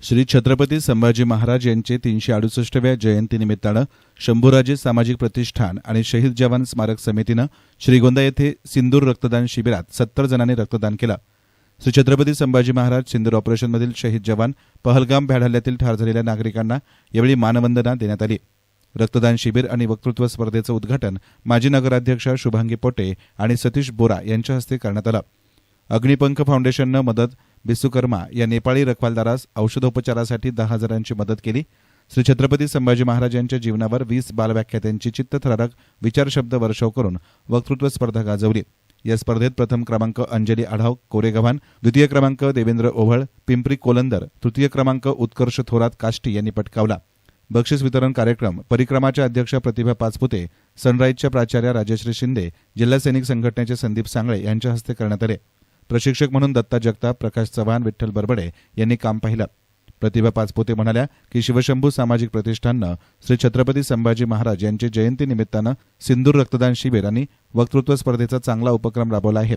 श्री छत्रपती संभाजी महाराज यांचे तीनशे अडुसष्टव्या जयंतीनिमित्तानं शंभूराजे सामाजिक प्रतिष्ठान आणि शहीद जवान स्मारक समितीनं श्रीगोंदा येथे सिंदूर रक्तदान शिबिरात सत्तर जणांनी रक्तदान केलं. श्री छत्रपती संभाजी महाराज सिंदूर ऑपरेशनमधील शहीद जवान पहलगाम भ्याड हल्ल्यातील ठार झालेल्या नागरिकांना यावेळी मानवंदना देण्यात आली. रक्तदान शिबिर आणि वक्तृत्व स्पर्धेचं उद्घाटन माजी नगराध्यक्षा शुभांगी पोटे आणि सतीश बोरा यांच्या हस्ते करण्यात आलं. अग्निपंख फाउंडेशननं मदत बिस्वकर्मा या नेपाळी रखवालदारास औषधोपचारासाठी दहा हजारांची मदत केली. श्री छत्रपती संभाजी महाराज यांच्या जीवनावर वीस बालव्याख्यात्यांची चित्तथरारक विचारशब्द वर्षाव करून वक्तृत्व स्पर्धा गाजवली. या स्पर्धेत प्रथम क्रमांक अंजली आढाव कोरेगव्हाण द्वितीय क्रमांक देवेंद्र ओव्हळ पिंपरी कोलंदर तृतीय क्रमांक उत्कर्ष थोरात काष्टी यांनी पटकावला. बक्षीस वितरण कार्यक्रम परिक्रमाच्या अध्यक्ष प्रतिभा पाचपुते सनराईजच्या प्राचार्या राजश्री शिंदे जिल्हा सैनिक संघटनेचे संदीप सांगळे यांच्या हस्ते करण्यात आले. प्रशिक्षक म्हणून दत्ता जगताप प्रकाश चव्हाण विठ्ठल बरबडे यांनी काम पाहिलं. प्रतिभा पाचपोते म्हणाल्या की शिवशंभू सामाजिक प्रतिष्ठाननं श्री छत्रपती संभाजी महाराज यांच्या जयंतीनिमित्तानं सिंदूर रक्तदान शिबिर आणि वक्तृत्व स्पर्धेचा चांगला उपक्रम राबवला आहे.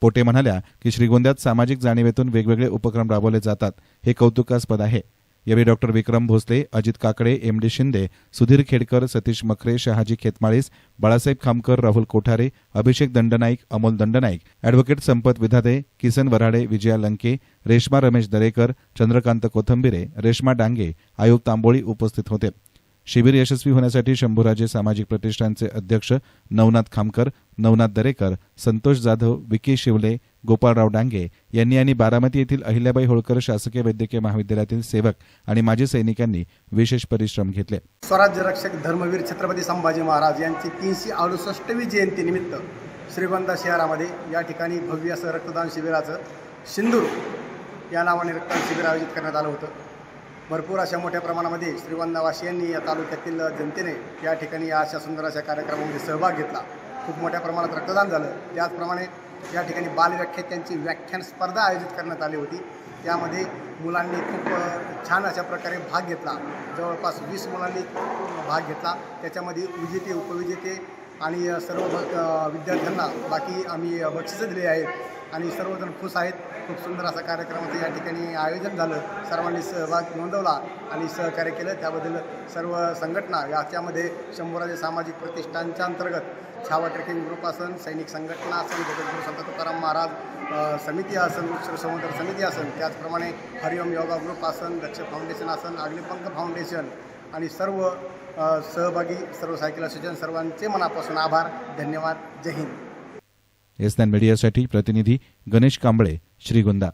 पोटे म्हणाल्या की श्रीगोंद्यात सामाजिक जाणीवेतून वेगवेगळे उपक्रम राबवले जातात. हे कौतुकास्पद आहे. यावेळी doctor Vikram Bhosale Ajit Kakade M D Shinde Sudhir Khedkar Satish Makhare Shahaji Khetmalis Balasaheb Khamkar Rahul Kothare Abhishek Dandnaik Amol Dandnaik advocate Sampat Vidhate Kisan Varade Vijaya Lanke Reshma Ramesh Darekar Chandrakant कोथंबिरे Reshma Dange आयोग तांबोळी उपस्थित होते. शिबिर यशस्वी होण्यासाठी शंभूराजे सामाजिक प्रतिष्ठानचे अध्यक्ष नवनाथ खामकर नवनाथ दरेकर संतोष जाधव विकी शिवले गोपाळराव डांगे यांनी आणि बारामती येथील अहिल्याबाई होळकर शासकीय वैद्यकीय महाविद्यालयातील सेवक आणि माजी सैनिकांनी विशेष परिश्रम घेतले. स्वराज्य रक्षक धर्मवीर छत्रपती संभाजी महाराज यांची तीनशे अडुसष्टवी जयंतीनिमित्त श्रीगोंदा शहरामध्ये या ठिकाणी भव्य असं रक्तदान शिबिराचं सिंदूर या नावाने रक्तदान शिबिर आयोजित करण्यात आलं होतं. भरपूर अशा मोठ्या प्रमाणामध्ये श्रीगोंदावासियांनी या तालुक्यातील जनतेने या ठिकाणी या अशा सुंदर अशा कार्यक्रमामध्ये सहभाग घेतला. खूप मोठ्या प्रमाणात रक्तदान झालं. त्याचप्रमाणे या ठिकाणी बालव्याख्यात्यांची व्याख्यान स्पर्धा आयोजित करण्यात आली होती. त्यामध्ये मुलांनी खूप छान अशा प्रकारे भाग घेतला. जवळपास वीस मुलांनी भाग घेतला. त्याच्यामध्ये विजेते उपविजेते आणि सर्व विद्यार्थ्यांना बाकी आम्ही बक्षिसं दिली आहेत आणि सर्वजण खुश आहेत. खूप सुंदर असा कार्यक्रमाचं या ठिकाणी आयोजन झालं. सर्वांनी सहभाग नोंदवला आणि सहकार्य केलं. त्याबद्दल सर्व संघटना याच्यामध्ये शंभराजे सामाजिक प्रतिष्ठानच्या अंतर्गत छावा ट्रेकिंग ग्रुप असन सैनिक संघटना असन जगद्गुरू संत तुकाराम महाराज समिती असन शिवसमुद्र समिती असन. त्याचप्रमाणे हरिओम योगा ग्रुप असन दक्ष फाउंडेशन असन अग्निपंख फाउंडेशन आणि सर्व सहभागी सर्व सायकल असोसिएशन सर्वांचे मनापासून आभार धन्यवाद जय हिंद. एस मीडियासाठी प्रतिनिधी गणेश कांबळे श्रीगोंदा.